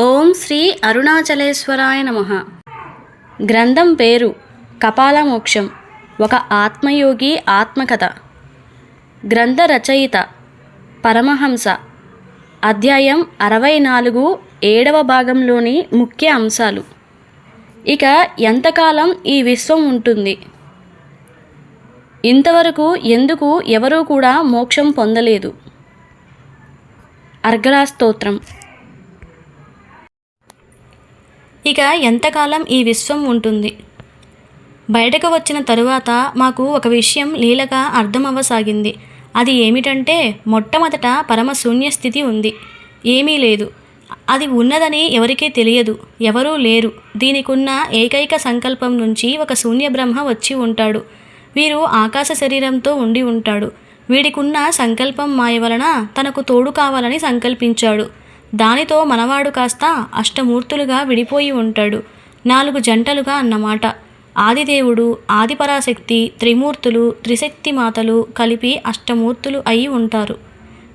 ఓం శ్రీ అరుణాచలేశ్వరాయ నమ. గ్రంథం పేరు కపాలమోక్షం ఒక ఆత్మయోగి ఆత్మకథ. గ్రంథ రచయిత పరమహంస. అధ్యాయం అరవై నాలుగు ఏడవ భాగంలోని ముఖ్య అంశాలు. ఇక ఎంతకాలం ఈ విశ్వం ఉంటుంది? ఇంతవరకు ఎందుకు ఎవరూ కూడా మోక్షం పొందలేదు? అర్గళా స్తోత్రం. ఇక ఎంతకాలం ఈ విశ్వం ఉంటుంది? బయటకు వచ్చిన తరువాత మాకు ఒక విషయం లీలగా అర్థమవ్వసాగింది. అది ఏమిటంటే మొట్టమొదట పరమ శూన్యస్థితి ఉంది. ఏమీ లేదు. అది ఉన్నదని ఎవరికీ తెలియదు. ఎవరూ లేరు. దీనికున్న ఏకైక సంకల్పం నుంచి ఒక శూన్య బ్రహ్మ వచ్చి ఉంటాడు. వీరు ఆకాశ శరీరంతో ఉండి ఉంటాడు. వీడికున్న సంకల్పం మాయ వలన తనకు తోడు కావాలని సంకల్పించాడు. దానితో మనవాడు కాస్త అష్టమూర్తులుగా విడిపోయి ఉంటాడు. నాలుగు జంటలుగా అన్నమాట. ఆదిదేవుడు ఆదిపరాశక్తి త్రిమూర్తులు త్రిశక్తి మాతలు కలిపి అష్టమూర్తులు అయి ఉంటారు.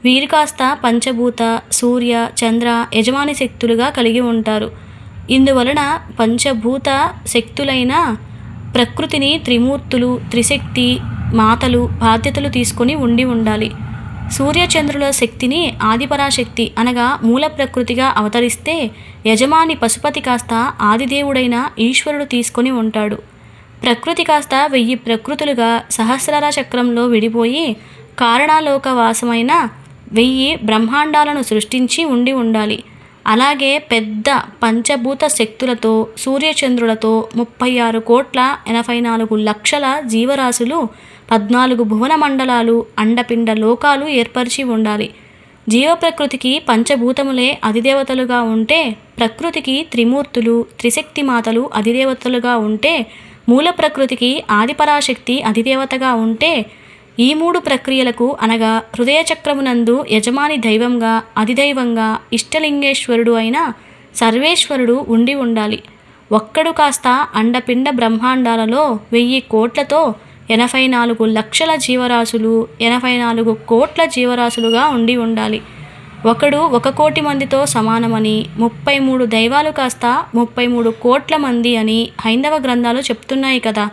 వీరు కాస్త పంచభూత సూర్య చంద్ర యజమాని శక్తులుగా కలిగి ఉంటారు. ఇందువలన పంచభూత శక్తులైన ప్రకృతిని త్రిమూర్తులు త్రిశక్తి మాతలు బాధ్యతలు తీసుకొని ఉండి ఉండాలి. సూర్యచంద్రుల శక్తిని ఆదిపరాశక్తి అనగా మూల ప్రకృతిగా అవతరిస్తే యజమాని పశుపతి కాస్త ఆదిదేవుడైన ఈశ్వరుడు తీసుకొని ఉంటాడు. ప్రకృతి కాస్త వెయ్యి ప్రకృతులుగా సహస్రార చక్రంలో విడిపోయి కారణాలోక వాసమైన వెయ్యి బ్రహ్మాండాలను సృష్టించి ఉండి ఉండాలి. అలాగే పెద్ద పంచభూత శక్తులతో సూర్యచంద్రులతో ముప్పై ఆరు కోట్ల ఎనభై నాలుగు లక్షల జీవరాశులు పద్నాలుగు భువన మండలాలు అండపిండ లోకాలు ఏర్పరిచి ఉండాలి. జీవప్రకృతికి పంచభూతములే అధిదేవతలుగా ఉంటే ప్రకృతికి త్రిమూర్తులు త్రిశక్తి మాతలు అధిదేవతలుగా ఉంటే మూల ప్రకృతికి ఆదిపరాశక్తి అధిదేవతగా ఉంటే ఈ మూడు ప్రక్రియలకు అనగా హృదయ చక్రమునందు యజమాని దైవంగా అధిదైవంగా ఇష్టలింగేశ్వరుడు అయిన సర్వేశ్వరుడు ఉండి ఉండాలి. ఒక్కడు కాస్త అండపిండ బ్రహ్మాండాలలో వెయ్యి కోట్లతో ఎనభై నాలుగు లక్షల జీవరాశులు ఎనభై నాలుగు కోట్ల జీవరాశులుగా ఉండి ఉండాలి. ఒకడు ఒక కోటి మందితో సమానమని ముప్పై మూడు దైవాలు కాస్త ముప్పై మూడు కోట్ల మంది అని హైందవ గ్రంథాలు చెప్తున్నాయి కదా.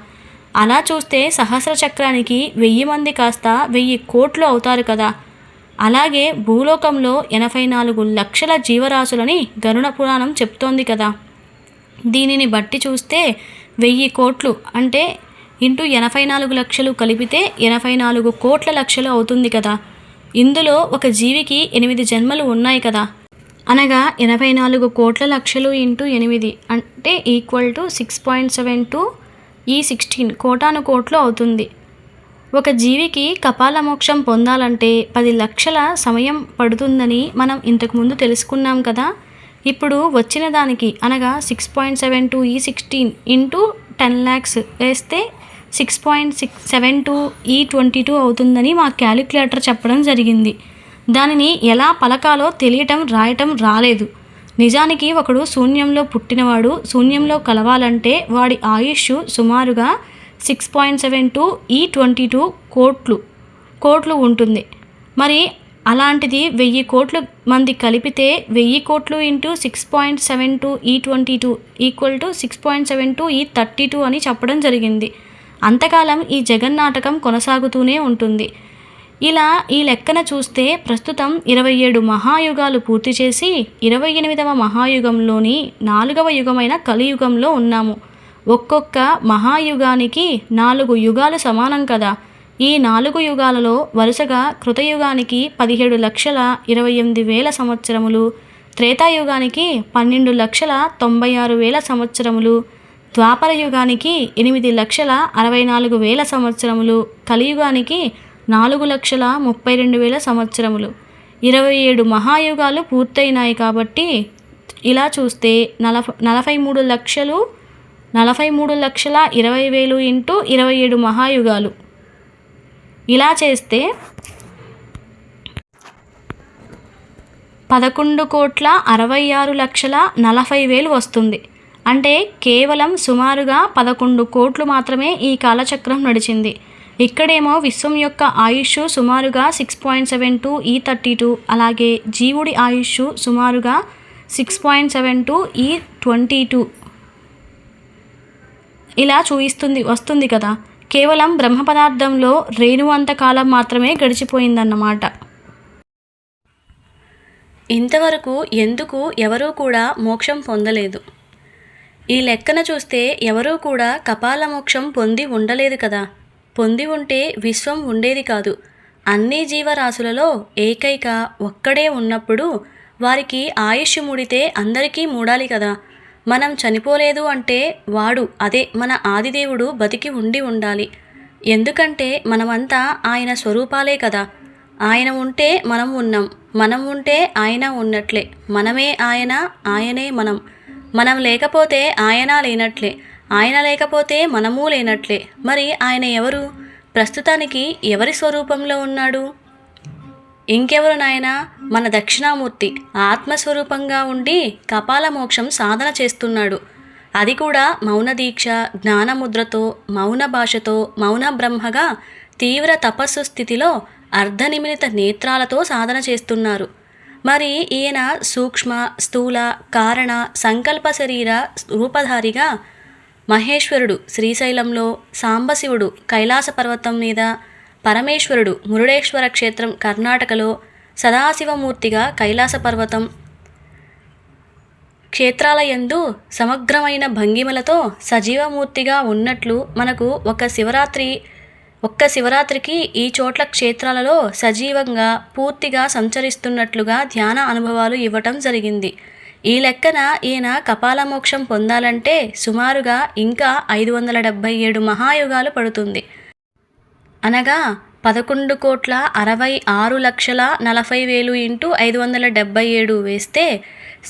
అలా చూస్తే సహస్ర చక్రానికి వెయ్యి మంది కాస్త వెయ్యి కోట్లు అవుతారు కదా. అలాగే భూలోకంలో ఎనభై నాలుగు లక్షల జీవరాశులని గరుణ పురాణం చెప్తోంది కదా. దీనిని బట్టి చూస్తే వెయ్యి కోట్లు అంటే ఇంటూ ఎనభై నాలుగు లక్షలు కలిపితే ఎనభై నాలుగు కోట్ల లక్షలు అవుతుంది కదా. ఇందులో ఒక జీవికి ఎనిమిది జన్మలు ఉన్నాయి కదా. అనగా ఎనభై నాలుగు కోట్ల లక్షలు ఇంటూ ఎనిమిది అంటే equal to six point seven two e sixteen కోటాను కోట్లు అవుతుంది. ఒక జీవికి కపాల మోక్షం పొందాలంటే పది లక్షల సమయం పడుతుందని మనం ఇంతకుముందు తెలుసుకున్నాం కదా. ఇప్పుడు వచ్చిన దానికి అనగా six point seven two e sixteen into ten lakhs వేస్తే six point six seven two e twenty two అవుతుందని మా క్యాలిక్యులేటర్ చెప్పడం జరిగింది. దానిని ఎలా పలకాలో తెలియటం రాయటం రాలేదు. నిజానికి ఒకడు శూన్యంలో పుట్టినవాడు శూన్యంలో కలవాలంటే వాడి ఆయుష్ సుమారుగా six point seven two e twenty two కోట్లు కోట్లు ఉంటుంది. మరి అలాంటిది వెయ్యి కోట్లు మంది కలిపితే వెయ్యి కోట్లు into six point seven two e twenty two equal to six point seven two e thirty two అని చెప్పడం జరిగింది. అంతకాలం ఈ జగన్నాటకం కొనసాగుతూనే ఉంటుంది. ఇలా ఈ లెక్కన చూస్తే ప్రస్తుతం ఇరవై ఏడు మహాయుగాలు పూర్తి చేసి ఇరవై ఎనిమిదవ మహాయుగంలోని నాలుగవ యుగమైన కలియుగంలో ఉన్నాము. ఒక్కొక్క మహాయుగానికి నాలుగు యుగాలు సమానం కదా. ఈ నాలుగు యుగాలలో వరుసగా కృతయుగానికి పదిహేడు లక్షల ఇరవై ఎనిమిది వేల సంవత్సరములు త్రేతాయుగానికి పన్నెండు లక్షల తొంభై ఆరు వేల సంవత్సరములు ద్వాపర యుగానికి ఎనిమిది లక్షల అరవై నాలుగు వేల సంవత్సరములు కలియుగానికి నాలుగు లక్షల ముప్పై రెండు వేల సంవత్సరములు. ఇరవై ఏడు మహాయుగాలు పూర్తయినాయి కాబట్టి ఇలా చూస్తే నలభ నలభై మూడు లక్షలు నలభై మూడు లక్షల ఇరవై వేలు ఇంటూ ఇరవై ఏడు మహాయుగాలు. ఇలా చేస్తే పదకొండు కోట్ల అరవై ఆరు లక్షల నలభై వేలు వస్తుంది. అంటే కేవలం సుమారుగా పదకొండు కోట్లు మాత్రమే ఈ కాలచక్రం నడిచింది. ఇక్కడేమో విశ్వం యొక్క ఆయుష్ సుమారుగా six point seven two e thirty two అలాగే జీవుడి ఆయుష్ సుమారుగా six point seven two e twenty two. ఇలా చూయిస్తుంది వస్తుంది కదా. కేవలం బ్రహ్మ పదార్థంలో రేణువంత కాలం మాత్రమే గడిచిపోయిందన్నమాట. ఇంతవరకు ఎందుకు ఎవరూ కూడా మోక్షం పొందలేదు. ఈ లెక్కన చూస్తే ఎవరూ కూడా కపాల మోక్షం పొంది ఉండలేదు కదా. పొంది ఉంటే విశ్వం ఉండేది కాదు. అన్ని జీవరాశులలో ఏకైక ఒక్కడే ఉన్నప్పుడు వారికి ఆయుష్ ముడితే అందరికీ మూడాలి కదా. మనం చనిపోలేదు అంటే వాడు అదే మన ఆదిదేవుడు బతికి ఉండి ఉండాలి. ఎందుకంటే మనమంతా ఆయన స్వరూపాలే కదా. ఆయన ఉంటే మనం ఉన్నాం. మనం ఉంటే ఆయన ఉన్నట్లే. మనమే ఆయన ఆయనే మనం. మనం లేకపోతే ఆయన లేనట్లే. ఆయన లేకపోతే మనము లేనట్లే. మరి ఆయన ఎవరు? ప్రస్తుతానికి ఎవరి స్వరూపంలో ఉన్నాడు? ఇంకెవరు నాయన? మన దక్షిణామూర్తి ఆత్మస్వరూపంగా ఉండి కపాల మోక్షం సాధన చేస్తున్నాడు. అది కూడా మౌన దీక్ష జ్ఞానముద్రతో మౌన భాషతో మౌన బ్రహ్మగా తీవ్ర తపస్సు స్థితిలో అర్ధనిమిలిత నేత్రాలతో సాధన చేస్తున్నారు. మరి ఈయన సూక్ష్మ స్థూల కారణ సంకల్ప శరీర రూపధారిగా మహేశ్వరుడు శ్రీశైలంలో సాంబశివుడు కైలాస పర్వతం మీద పరమేశ్వరుడు మురుడేశ్వర క్షేత్రం కర్ణాటకలో సదాశివమూర్తిగా కైలాస పర్వతం క్షేత్రాల యందు సమగ్రమైన భంగిమలతో సజీవమూర్తిగా ఉన్నట్లు మనకు ఒక శివరాత్రి ఒక్క శివరాత్రికి ఈ చోట్ల క్షేత్రాలలో సజీవంగా పూర్తిగా సంచరిస్తున్నట్లుగా ధ్యాన అనుభవాలు ఇవ్వటం జరిగింది. ఈ లెక్కన ఈయన కపాలమోక్షం పొందాలంటే సుమారుగా ఇంకా ఐదు వందల డెబ్భై ఏడు మహాయుగాలు పడుతుంది. అనగా పదకొండు కోట్ల అరవై ఆరు లక్షల నలభై వేలు ఇంటూ ఐదు వందల డెబ్బై ఏడు వేస్తే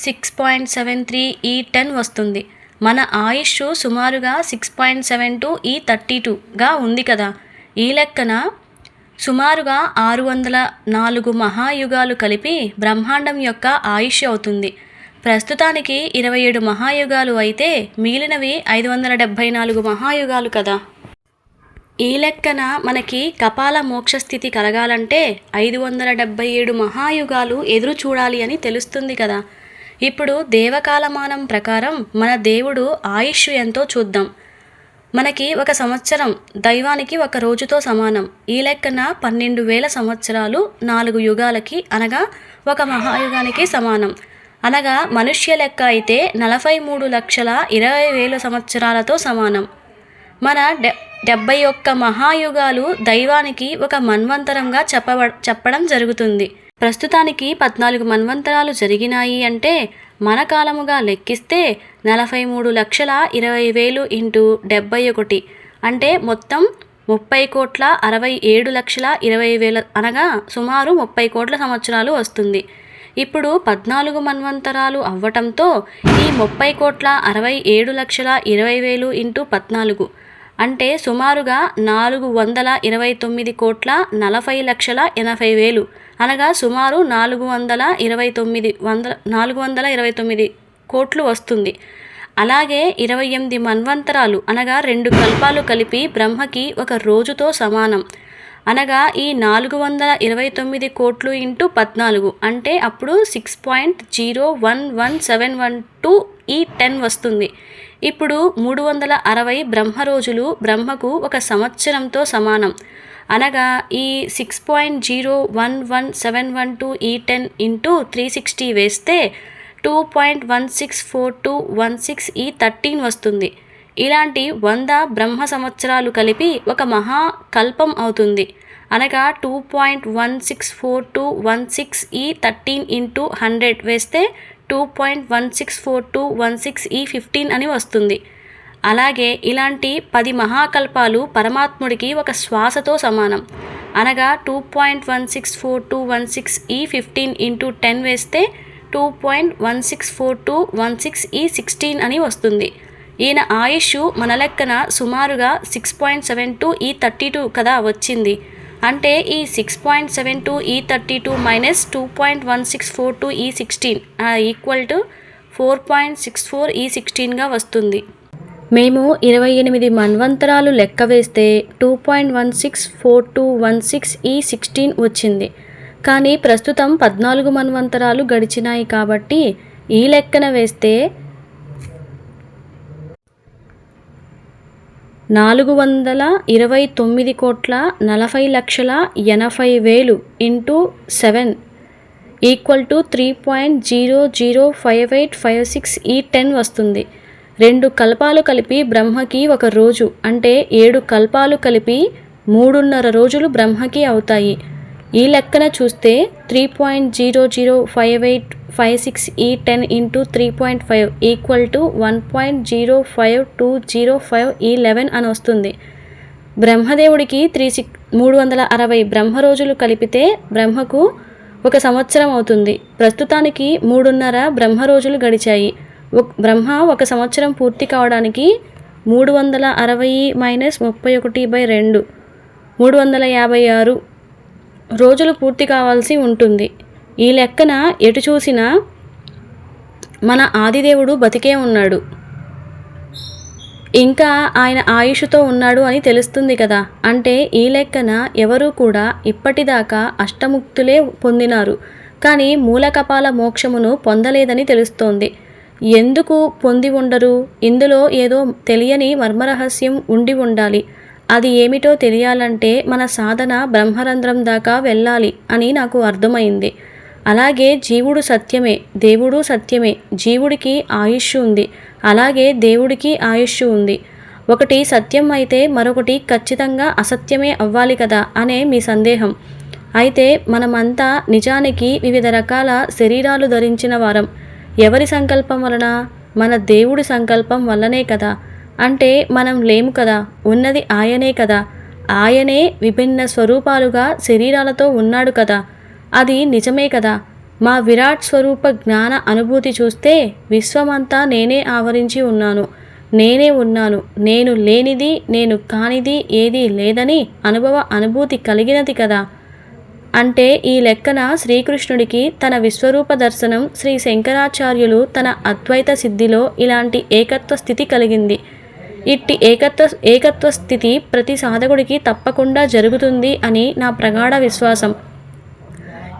six point seven three e ten వస్తుంది. మన ఆయుష్ సుమారుగా six point seven two e thirty టూగా ఉంది కదా. ఈ లెక్కన సుమారుగా ఆరు వందల నాలుగు మహాయుగాలు కలిపి బ్రహ్మాండం యొక్క ఆయుష్ అవుతుంది. ప్రస్తుతానికి ఇరవై ఏడు మహాయుగాలు అయితే మిగిలినవి ఐదు వందల డెబ్భై నాలుగు మహాయుగాలు కదా. ఈ లెక్కన మనకి కపాల మోక్ష స్థితి కలగాలంటే ఐదు వందల డెబ్భై ఏడు మహాయుగాలు ఎదురు చూడాలి అని తెలుస్తుంది కదా. ఇప్పుడు దేవకాలమానం ప్రకారం మన దేవుడు ఆయుష్ ఎంతో చూద్దాం. మనకి ఒక సంవత్సరం దైవానికి ఒక రోజుతో సమానం. ఈ లెక్కన పన్నెండు వేల సంవత్సరాలు నాలుగు యుగాలకి అనగా ఒక మహాయుగానికి సమానం. అనగా మనుష్య లెక్క అయితే నలభై మూడు లక్షల ఇరవై వేల సంవత్సరాలతో సమానం. మన డె డెబ్బై ఒక్క మహాయుగాలు దైవానికి ఒక మన్వంతరంగా చెప్పబ చెప్పడం జరుగుతుంది. ప్రస్తుతానికి పద్నాలుగు మన్వంతరాలు జరిగినాయి అంటే మన కాలముగా లెక్కిస్తే నలభై మూడు లక్షల ఇరవై వేలు ఇంటూ డెబ్బై ఒకటి. అంటే మొత్తం ముప్పై కోట్ల అరవై ఏడు లక్షల ఇరవై వేల అనగా సుమారు ముప్పై కోట్ల సంవత్సరాలు వస్తుంది. ఇప్పుడు పద్నాలుగు మన్వంతరాలు అవ్వటంతో ఈ ముప్పై కోట్ల అరవై ఏడు లక్షల ఇరవై వేలు ఇంటూ పద్నాలుగు. అంటే సుమారుగా నాలుగు వందల ఇరవై తొమ్మిది కోట్ల నలభై లక్షల ఎనభై వేలు. అనగా సుమారు నాలుగు వందల ఇరవై తొమ్మిది వందల నాలుగు వందల ఇరవై తొమ్మిది కోట్లు వస్తుంది. అలాగే ఇరవై ఎనిమిది మన్వంతరాలు అనగా రెండు కల్పాలు కలిపి బ్రహ్మకి ఒక రోజుతో సమానం. అనగా ఈ నాలుగు వందల ఇరవై తొమ్మిది కోట్లు ఇంటూ పద్నాలుగు అంటే అప్పుడు six point zero one one seven one two e ten వస్తుంది. ఇప్పుడు మూడు వందల అరవై బ్రహ్మ రోజులు బ్రహ్మకు ఒక సంవత్సరంతో సమానం. అనగా ఈ six point zero one one seven one two e ten into three sixty వేస్తే two point one six four two one six e thirteen వస్తుంది. ఇలాంటి వంద బ్రహ్మ సంవత్సరాలు కలిపి ఒక మహా కల్పం అవుతుంది. అనగా two point one six four two one six e thirteen into hundred వేస్తే two point one six four two one six e fifteen అని వస్తుంది. అలాగే ఇలాంటి పది మహాకల్పాలు పరమాత్ముడికి ఒక శ్వాసతో సమానం. అనగా two point one six four two one six e fifteen into ten వేస్తే two point one six four two one six e sixteen అని వస్తుంది. ఈయన ఆయుష్ మన లెక్కన సుమారుగా six point seven two e thirty two కదా వచ్చింది. అంటే ఈ six point seven two e thirty two minus two point one six four two e sixteen equal to four point six four e సిక్స్టీన్గా వస్తుంది. మేము ఇరవై ఎనిమిది మన్వంతరాలు లెక్క వేస్తే two point one six four two one six e sixteen వచ్చింది. కానీ ప్రస్తుతం పద్నాలుగు మన్వంతరాలు గడిచినాయి కాబట్టి ఈ లెక్కన వేస్తే నాలుగు వందల ఇరవై తొమ్మిది కోట్ల నలభై లక్షల ఎనభై వేలు into seven equal to three point zero zero five eight five six e ten వస్తుంది. రెండు కల్పాలు కలిపి బ్రహ్మకి ఒక రోజు అంటే ఏడు కల్పాలు కలిపి మూడున్నర రోజులు బ్రహ్మకి అవుతాయి. ఈ లెక్కన చూస్తే three point zero zero five eight five six e ten into three point five equal to one point zero five two zero five e eleven అని వస్తుంది. బ్రహ్మదేవుడికి త్రీ సిక్ మూడు వందల అరవై బ్రహ్మ రోజులు కలిపితే బ్రహ్మకు ఒక సంవత్సరం అవుతుంది. ప్రస్తుతానికి మూడున్నర బ్రహ్మ రోజులు గడిచాయి. ఒక- బ్రహ్మ ఒక సంవత్సరం పూర్తి కావడానికి మూడు వందల అరవై మైనస్ ముప్పై ఒకటి బై రెండు మూడు వందల యాభై ఆరు రోజులు పూర్తి కావాల్సి ఉంటుంది. ఈ లెక్కన ఎటు చూసినా మన ఆదిదేవుడు బతికే ఉన్నాడు. ఇంకా ఆయన ఆయుషుతో ఉన్నాడు అని తెలుస్తుంది కదా. అంటే ఈ లెక్కన ఎవరూ కూడా ఇప్పటిదాకా అష్టముక్తులే పొందినారు. కానీ మూలకపాల మోక్షమును పొందలేదని తెలుస్తోంది. ఎందుకు పొంది ఉండరు? ఇందులో ఏదో తెలియని మర్మరహస్యం ఉండి ఉండాలి. అది ఏమిటో తెలియాలంటే మన సాధన బ్రహ్మరంధ్రం దాకా వెళ్ళాలి అని నాకు అర్థమైంది. అలాగే జీవుడు సత్యమే దేవుడు సత్యమే జీవుడికి ఆయుష్ ఉంది. అలాగే దేవుడికి ఆయుష్ ఉంది. ఒకటి సత్యం అయితే మరొకటి ఖచ్చితంగా అసత్యమే అవ్వాలి కదా అనే మీ సందేహం. అయితే మనమంతా నిజానికి వివిధ రకాల శరీరాలు ధరించిన వారం. ఎవరి సంకల్పం వలన? మన దేవుడి సంకల్పం వల్లనే కదా. అంటే మనం లేము కదా ఉన్నది ఆయనే కదా. ఆయనే విభిన్న స్వరూపాలుగా శరీరాలతో ఉన్నాడు కదా. అది నిజమే కదా. మా విరాట్ స్వరూప జ్ఞాన అనుభూతి చూస్తే విశ్వమంతా నేనే ఆవరించి ఉన్నాను. నేనే ఉన్నాను. నేను లేనిది నేను కానిది ఏదీ లేదని అనుభవ అనుభూతి కలిగినది కదా. అంటే ఈ లెక్కన శ్రీకృష్ణుడికి తన విశ్వరూప దర్శనం శ్రీ శంకరాచార్యులు తన అద్వైత సిద్ధిలో ఇలాంటి ఏకత్వ స్థితి కలిగింది. ఇట్టి ఏకత్వ ఏకత్వ స్థితి ప్రతి సాధకుడికి తప్పకుండా జరుగుతుంది అని నా ప్రగాఢ విశ్వాసం.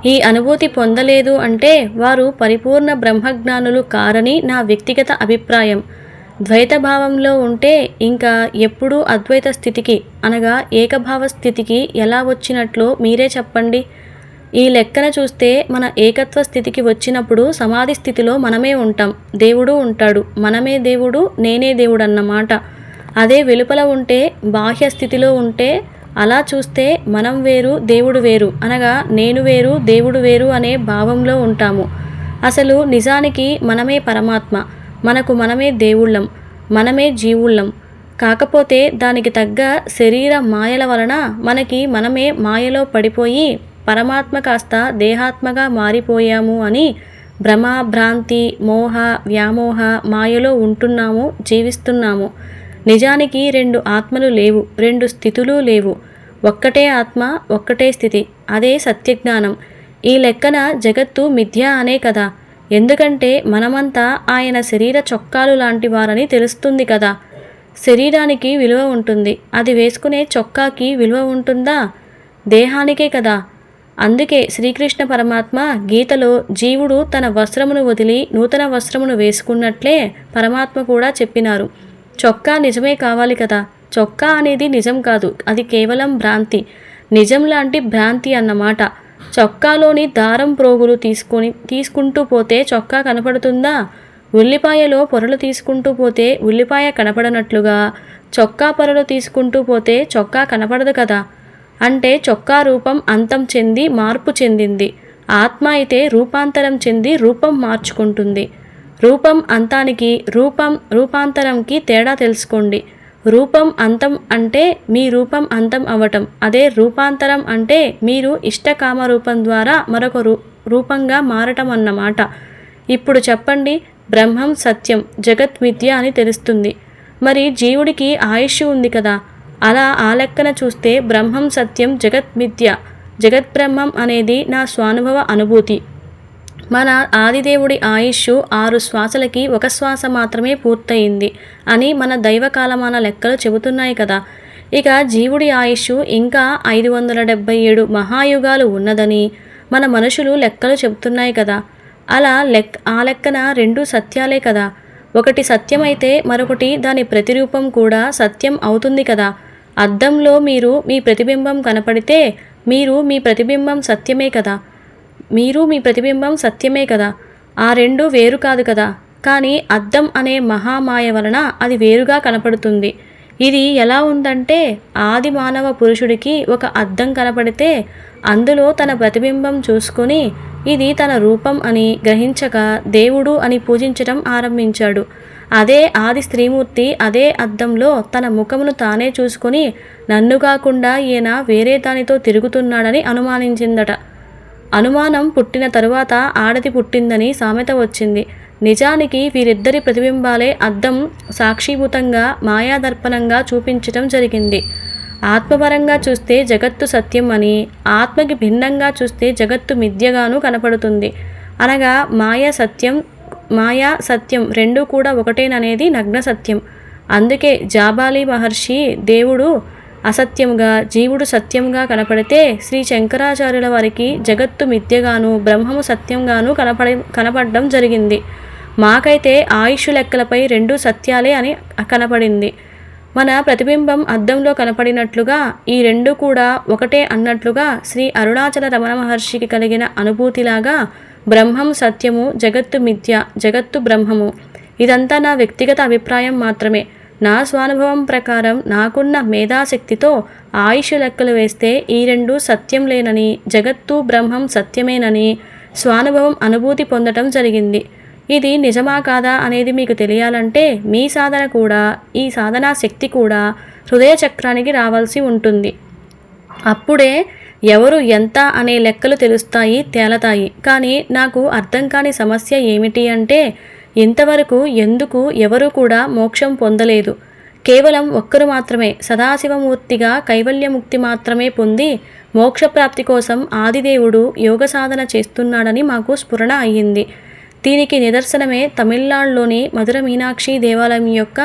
ఈ అనుభూతి పొందలేదు అంటే వారు పరిపూర్ణ బ్రహ్మజ్ఞానులు కారని నా వ్యక్తిగత అభిప్రాయం. ద్వైత భావంలో ఉంటే ఇంకా ఎప్పుడూ అద్వైత స్థితికి అనగా ఏకభావ స్థితికి ఎలా వచ్చినట్లో మీరే చెప్పండి. ఈ లెక్కన చూస్తే మన ఏకత్వ స్థితికి వచ్చినప్పుడు సమాధి స్థితిలో మనమే ఉంటాం. దేవుడు ఉంటాడు. మనమే దేవుడు నేనే దేవుడు అన్నమాట అదే వెలుపల ఉంటే బాహ్య స్థితిలో ఉంటే అలా చూస్తే మనం వేరు దేవుడు వేరు. అనగా నేను వేరు దేవుడు వేరు అనే భావంలో ఉంటాము. అసలు నిజానికి మనమే పరమాత్మ. మనకు మనమే దేవుళ్ళం. మనమే జీవుళ్ళం. కాకపోతే దానికి తగ్గ శరీర మాయల వలన మనకి మనమే మాయలో పడిపోయి పరమాత్మ కాస్త దేహాత్మగా మారిపోయాము అని భ్రమ భ్రాంతి మోహ వ్యామోహ మాయలో ఉంటున్నాము జీవిస్తున్నాము. నిజానికి రెండు ఆత్మలు లేవు రెండు స్థితులు లేవు. ఒక్కటే ఆత్మ ఒక్కటే స్థితి అదే సత్యజ్ఞానం. ఈ లెక్కన జగత్తు మిథ్య అనే కదా. ఎందుకంటే మనమంతా ఆయన శరీర చొక్కాలు లాంటి వారని తెలుస్తుంది కదా. శరీరానికి విలువ ఉంటుంది అది వేసుకునే చొక్కాకి విలువ ఉంటుందా? దేహానికే కదా. అందుకే శ్రీకృష్ణ పరమాత్మ గీతలో జీవుడు తన వస్త్రమును వదిలి నూతన వస్త్రమును వేసుకున్నట్లే పరమాత్మ కూడా చెప్పినారు. చొక్కా నిజమే కావాలి కదా? చొక్కా అనేది నిజం కాదు. అది కేవలం భ్రాంతి. నిజం లాంటి భ్రాంతి అన్నమాట. చొక్కాలోని దారం ప్రోగులు తీసుకొని తీసుకుంటూ పోతే చొక్కా కనపడుతుందా? ఉల్లిపాయలో పొరలు తీసుకుంటూ పోతే ఉల్లిపాయ కనపడనట్లుగా చొక్కా పొరలు తీసుకుంటూ పోతే చొక్కా కనపడదు కదా? అంటే చొక్కా రూపం అంతం చెంది మార్పు చెందింది. ఆత్మ అయితే రూపాంతరం చెంది రూపం మార్చుకుంటుంది. రూపం అంతానికి రూపం రూపాంతరంకి తేడా తెలుసుకోండి. రూపం అంతం అంటే మీ రూపం అంతం అవ్వటం అదే రూపాంతరం అంటే మీరు ఇష్టకామ రూపం ద్వారా మరొక రూ రూపంగా మారటం అన్నమాట. ఇప్పుడు చెప్పండి బ్రహ్మం సత్యం జగత్ మిథ్య అని తెలుస్తుంది. మరి జీవుడికి ఆయుష్ ఉంది కదా అలా ఆ లెక్కన చూస్తే బ్రహ్మం సత్యం జగత్ మిథ్య. జగత్ బ్రహ్మం అనేది నా స్వానుభవ అనుభూతి. మన ఆదిదేవుడి ఆయుష్ ఆరు శ్వాసలకి ఒక శ్వాస మాత్రమే పూర్తయింది అని మన దైవకాలమాన లెక్కలు చెబుతున్నాయి కదా. ఇక జీవుడి ఆయుష్ ఇంకా ఐదు వందల డెబ్బై ఏడు మహాయుగాలు ఉన్నదని మన మనుషులు లెక్కలు చెబుతున్నాయి కదా. అలా లెక్ ఆ లెక్కన రెండు సత్యాలే కదా. ఒకటి సత్యమైతే మరొకటి దాని ప్రతిరూపం కూడా సత్యం అవుతుంది కదా. అద్దంలో మీరు మీ ప్రతిబింబం కనపడితే మీరు మీ ప్రతిబింబం సత్యమే కదా. మీరు మీ ప్రతిబింబం సత్యమే కదా. ఆ రెండు వేరు కాదు కదా. కానీ అద్దం అనే మహామాయ వలన అది వేరుగా కనపడుతుంది. ఇది ఎలా ఉందంటే ఆది మానవ పురుషుడికి ఒక అద్దం కనపడితే అందులో తన ప్రతిబింబం చూసుకొని ఇది తన రూపం అని గ్రహించక దేవుడు అని పూజించటం ఆరంభించాడు. అదే ఆది స్త్రీమూర్తి అదే అద్దంలో తన ముఖమును తానే చూసుకొని నన్ను కాకుండా ఈయన వేరే దానితో తిరుగుతున్నాడని అనుమానించిందట. అనుమానం పుట్టిన తరువాత ఆడది పుట్టిందని సామెత వచ్చింది. నిజానికి వీరిద్దరి ప్రతిబింబాలే అద్దం సాక్షిభూతంగా మాయాదర్పణంగా చూపించటం జరిగింది. ఆత్మపరంగా చూస్తే జగత్తు సత్యం అని ఆత్మకి భిన్నంగా చూస్తే జగత్తు మిథ్యగాను కనపడుతుంది. అనగా మాయ సత్యం మాయా సత్యం రెండు కూడా ఒకటేననేది నగ్న సత్యం. అందుకే జాబాలి మహర్షి దేవుడు అసత్యంగా జీవుడు సత్యంగా కనపడితే శ్రీ శంకరాచార్యుల వారికి జగత్తు మిథ్యగాను బ్రహ్మము సత్యంగాను కనపడ కనపడడం జరిగింది. మాకైతే ఆయుష్ లెక్కలపై రెండు సత్యాలే అని కనపడింది. మన ప్రతిబింబం అద్దంలో కనపడినట్లుగా ఈ రెండు కూడా ఒకటే అన్నట్లుగా శ్రీ అరుణాచల రమణ మహర్షికి కలిగిన అనుభూతిలాగా బ్రహ్మం సత్యము జగత్తు మిథ్య జగత్తు బ్రహ్మము. ఇదంతా నా వ్యక్తిగత అభిప్రాయం మాత్రమే. నా స్వానుభవం ప్రకారం నాకున్న మేధాశక్తితో ఆయుష్ లెక్కలు వేస్తే ఈ రెండు సత్యం లేనని జగత్తు బ్రహ్మం సత్యమేనని స్వానుభవం అనుభూతి పొందటం జరిగింది. ఇది నిజమా కాదా అనేది మీకు తెలియాలంటే మీ సాధన కూడా ఈ సాధనా శక్తి కూడా హృదయ చక్రానికి రావాల్సి ఉంటుంది. అప్పుడే ఎవరు ఎంత అనే లెక్కలు తెలుస్తాయి తేలతాయి. కానీ నాకు అర్థం కాని సమస్య ఏమిటి అంటే ఇంతవరకు ఎందుకు ఎవరు కూడా మోక్షం పొందలేదు. కేవలం ఒక్కరు మాత్రమే సదాశివమూర్తిగా కైవల్యముక్తి మాత్రమే పొంది మోక్షప్రాప్తి కోసం ఆదిదేవుడు యోగ సాధన చేస్తున్నాడని మాకు స్ఫురణ అయ్యింది. దీనికి నిదర్శనమే తమిళనాడులోని మధుర మీనాక్షి దేవాలయం యొక్క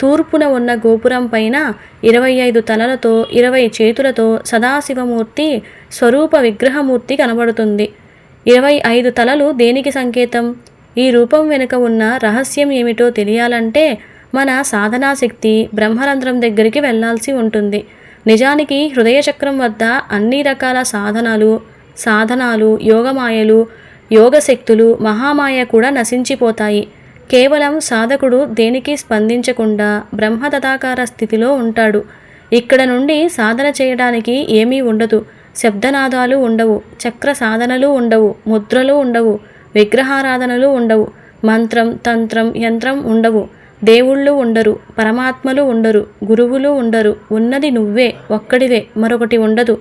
తూర్పున ఉన్న గోపురం పైన ఇరవై ఐదు తలలతో ఇరవై చేతులతో సదాశివమూర్తి స్వరూప విగ్రహమూర్తి కనబడుతుంది. ఇరవై ఐదు తలలు దేనికి సంకేతం? ఈ రూపం వెనుక ఉన్న రహస్యం ఏమిటో తెలియాలంటే మన సాధనాశక్తి బ్రహ్మరంధ్రం దగ్గరికి వెళ్ళాల్సి ఉంటుంది. నిజానికి హృదయ చక్రం వద్ద అన్ని రకాల సాధనాలు సాధనాలు యోగమాయలు యోగశక్తులు మహామాయ కూడా నశించిపోతాయి. కేవలం సాధకుడు దేనికి స్పందించకుండా బ్రహ్మతథాకార స్థితిలో ఉంటాడు. ఇక్కడ నుండి సాధన చేయడానికి ఏమీ ఉండదు. శబ్దనాదాలు ఉండవు. చక్ర సాధనలు ఉండవు. ముద్రలు ఉండవు. విగ్రహారాధనలు ఉండవు. మంత్రం తంత్రం యంత్రం ఉండవు. దేవుళ్ళు ఉండరు. పరమాత్మలు ఉండరు. గురువులు ఉండరు. ఉన్నది నువ్వే ఒక్కడివే మరొకటి ఉండదు.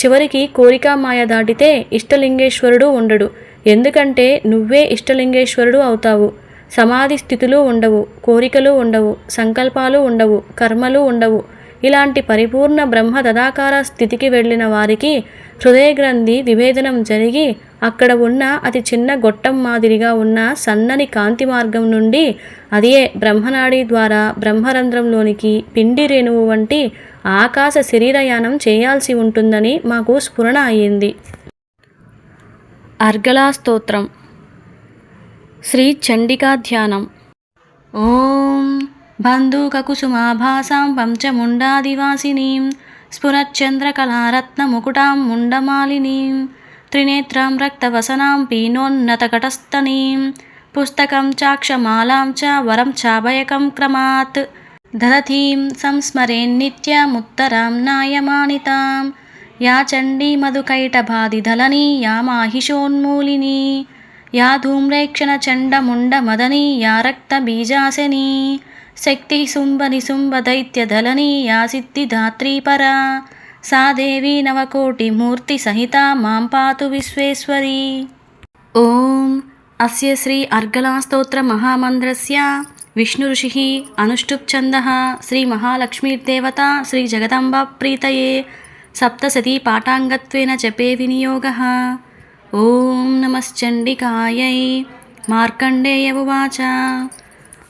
చివరికి కోరిక మాయ దాటితే ఇష్టలింగేశ్వరుడు ఉండడు. ఎందుకంటే నువ్వే ఇష్టలింగేశ్వరుడు అవుతావు. సమాధి స్థితులు ఉండవు కోరికలు ఉండవు సంకల్పాలు ఉండవు కర్మలు ఉండవు. ఇలాంటి పరిపూర్ణ బ్రహ్మ తదాకార స్థితికి వెళ్ళిన వారికి హృదయ గ్రంథి విభేదనం జరిగి అక్కడ ఉన్న అతి చిన్న గొట్టం మాదిరిగా ఉన్న సన్నని కాంతి మార్గం నుండి అదే బ్రహ్మనాడి ద్వారా బ్రహ్మరంధ్రంలోనికి పిండి రేణువు వంటి ఆకాశ శరీరయానం చేయాల్సి ఉంటుందని మాకు స్ఫురణ అయ్యింది. అర్గలా స్తోత్రం శ్రీ చండికా ధ్యానం. ఓం బంధూకకుసుమాభాసాం పంచముండాదివాసినీం స్ఫురచ్చంద్రకళారత్నముకుటాం ముండమాలినీం త్రినేత్రాం రక్తవసనాం పీనోన్నతకటస్థనీం పుస్తకం చాక్షమాలాం చ వరం చాభయకం క్రమాత్ దదతీం సంస్మరేన్నిత్యముత్తరాం నాయమానితాం యా చండీ మధుకైటభాదిధలని యా మాహిషోన్మూలిని యా ధూమ్రేక్షణ చండముండ మదనీ యా రక్త బీజాసనీ శక్తి శుంభ నిశుంభ దైత్యదలని యా సిద్ధిదాత్రీ పరా సా దేవీ నవకోటి మూర్తి సహిత మాం పాతు విశ్వేశ్వరీ. ఓం అస్య శ్రీ అర్గలా మహామంద్రస్య విష్ణు ఋషి అనుష్ఠుప్ ఛంద శ్రీ మహాలక్ష్మీర్దేవత శ్రీ జగదంబ ప్రీతయే సప్తసతీ పాఠాంగత్వేన జపే వినియోగ. ఓం నమశ్చండికాయై మార్కండేయ ఉవాచ.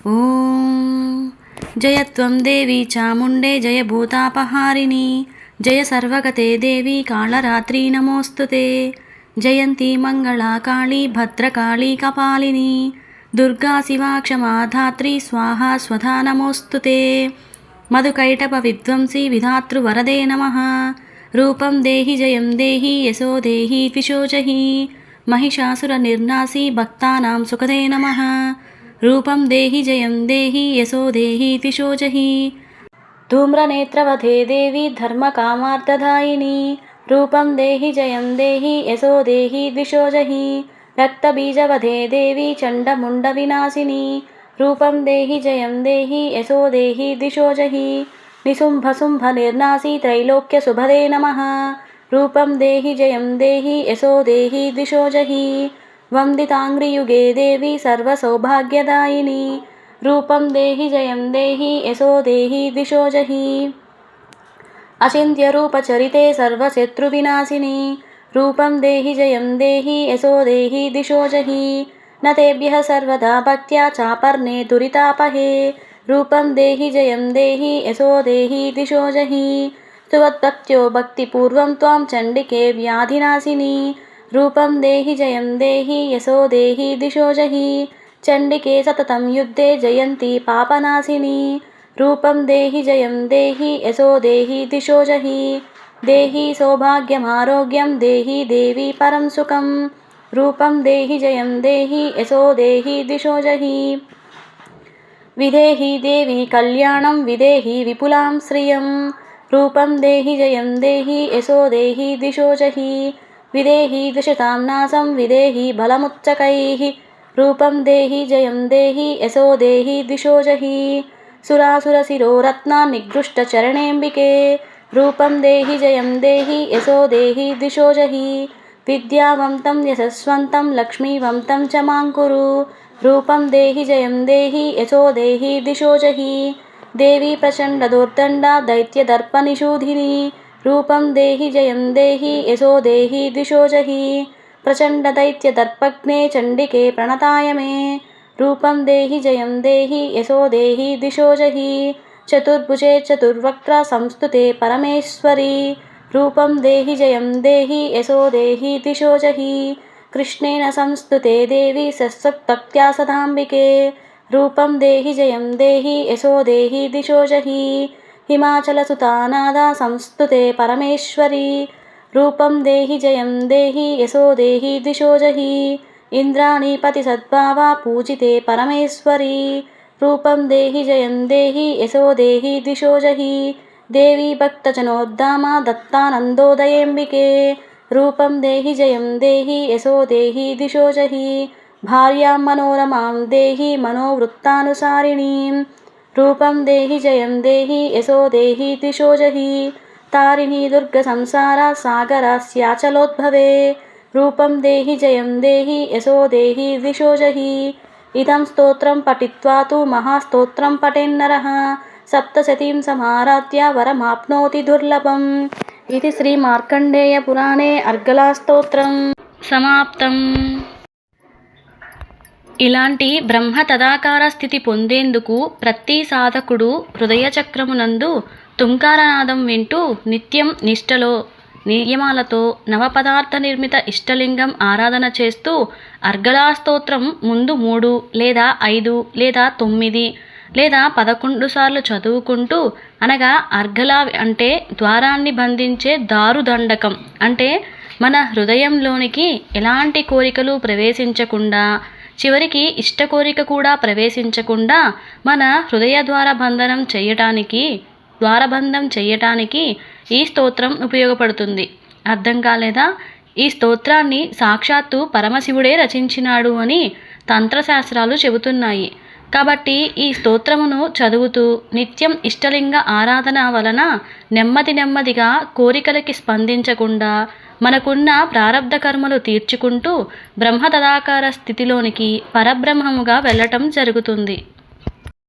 ఓం జయత్వం దేవి చాముండే జయ భూతాపహారిణి జయ సర్వగతే దేవి కాళరాత్రి నమోస్తుతే జయంతి మంగళా కాళీ భద్రకాళీ కపాలిని. దుర్గా శివా క్షమాధాత్రి స్వాహా స్వధా నమోస్తుతే మధుకైటప విధ్వంసి విధాతృవరదే నమ. రూపం దేహి జయం దేహి యశో దేహి ద్విషోజహి మహిషాసుర నిర్నాసి భక్తానాం సుఖదే నమ. రూపం దేహి జయం దేహి యశో దేహి ద్విషోజహి ధూమ్రనేత్రవధే దేవి ధర్మకామార్థదాయిని రూపం దేహి జయం దేహి యశో దేహి ద్విషోజహి రక్తబీజవధే దేవి చండముండ వినాశిని రూపం దేహి జయం దేహి యశో దేహి ద్విషోజహి నిశుంభశుంభ నిర్నాసి త్రైలోక్య శుభదే నమ రూపం దేహి జయం దేహి యశో దేహి దిశోజహి వందితాంగ్రియుగే దేవి సర్వసౌభాగ్యదాయిని రూపం దేహి జయం దేహి యశో దేహి దిశోజహి అచింత్యరూపచరితే సర్వశత్రువినాశిని రూపం దేహి జయం దేహి యశో దేహి దిశోజహి न तेभ्यः सर्वदा भक्त्या चापर्णे दुरितापहे రూపం దేహి జయం దేహి యశో దేహి దిశో జహి సువద్భక్త్యో భక్తిపూర్వం త్వాం చండికే వ్యాధినాశిని. రూపం దేహి జయం దేహి యశో దేహి దిశో జహి చండికే సతతం యుద్ధే జయంతి పాపనాశిని. రూపం దేహి జయం దేహి యశో దేహి దిశో జహి దేహి సౌభాగ్యమారోగ్యం దేహి దేవి పరం సుఖం. రూపం దేహి జయం దేహి యశో దేహి దిశో జహి విదేహి దేవి కళ్యాణం విదేహి విపులాం శ్రియం. రూపం దేహి జయం దేహి యశో దేహి దిశోజహి విదేహి దిశతాం నాశం విదేహి బలముచ్చకై. రూపం దేహి జయం దేహి యశో దేహి దిశో జహి. సురాసురశిరోరత్నా నిగృష్టచరణేంబికే రూపం దేహి జయం దేహి యశో దేహి దిశో విద్యావంతం యశస్వంతం లక్ష్మీవంతం చ మాంకురు రూపం దేహి జయం దేహి యశో దేహి దిశోజహి దేవి ప్రచండ దుర్దండ నిషూధిని. రూపం దేహి జయం దేహి యశో దేహి దిశో ప్రచండ దైత్య దర్పగ్నే చండికే ప్రణతాయ మే రూపం దేహి జయం దేహి యశో దేహి దిశో చతుర్భుజే చతుర్వక్ర సంస్థుతే పరమేశ్వరి. రూపం దేహి జయం దేహి యశో దేహి దిశోజహి కృష్ణేన సంస్థుతే దేవి సత్సక్త్యా సదాంబికే. రూపం దేహి జయం దేహి యశో దేహి దిశోజహి హిమాచలసుతానాదా సంస్థుతే పరమేశ్వరి. రూపం దేహి జయం దేహి యశో దేహి దిశోజహి ఇంద్రాణీపతి సద్భావా పూజితే పరమేశ్వరి. రూపం దేహి జయం దేహి యశో దేహి దిశోజహి దేవీ భక్తజనోద్దామ దత్తానందోదయేంబికే. రూపం దేహి జయం దేహి యశో దేహి దిశోజహి భార్యాం మనోరమాం దేహి మనోవృత్తానుసారిణీం రూపం దేహి జయం దేహి యశో దేహి దిశోజహి తారిణీ దుర్గ సంసార సాగరస్యాచలోద్భవే రూపం దేహి జయం దేహి యశో దేహి దిశోజహి ఇదం స్తోత్రం పఠిత్వా తు మహాస్తోత్రం పఠేన్నర సప్తశతీం సమారాధ్య వరమాప్నోతి దుర్లభం ఇది శ్రీ మార్కండేయ పురాణే అర్గలాస్తోత్రం సమాప్తం ఇలాంటి బ్రహ్మ తదాకార స్థితి పొందేందుకు ప్రతి సాధకుడు హృదయచక్రమునందు తుంకారనాదం వింటూ నిత్యం నిష్టలో నియమాలతో నవపదార్థ నిర్మిత ఇష్టలింగం ఆరాధన చేస్తూ అర్గలాస్తోత్రం ముందు మూడు లేదా ఐదు లేదా తొమ్మిది లేదా పదకొండు సార్లు చదువుకుంటూ అనగా అర్ఘలా అంటే ద్వారాన్ని బంధించే దారుదండకం. అంటే మన హృదయంలోనికి ఎలాంటి కోరికలు ప్రవేశించకుండా చివరికి ఇష్ట కోరిక కూడా ప్రవేశించకుండా మన హృదయ ద్వార బంధనం చేయటానికి ద్వారబంధం చేయటానికి ఈ స్తోత్రం ఉపయోగపడుతుంది. అర్థం కాలేదా? ఈ స్తోత్రాన్ని సాక్షాత్తు పరమశివుడే రచించినాడు అని తంత్రశాస్త్రాలు చెబుతున్నాయి. కాబట్టి ఈ స్తోత్రమును చదువుతూ నిత్యం ఇష్టలింగ ఆరాధన వలన నెమ్మది నెమ్మదిగా కోరికలకి స్పందించకుండా మనకున్న ప్రారంధ కర్మలు తీర్చుకుంటూ బ్రహ్మ తదాకార స్థితిలోనికి పరబ్రహ్మముగా వెళ్ళటం జరుగుతుంది.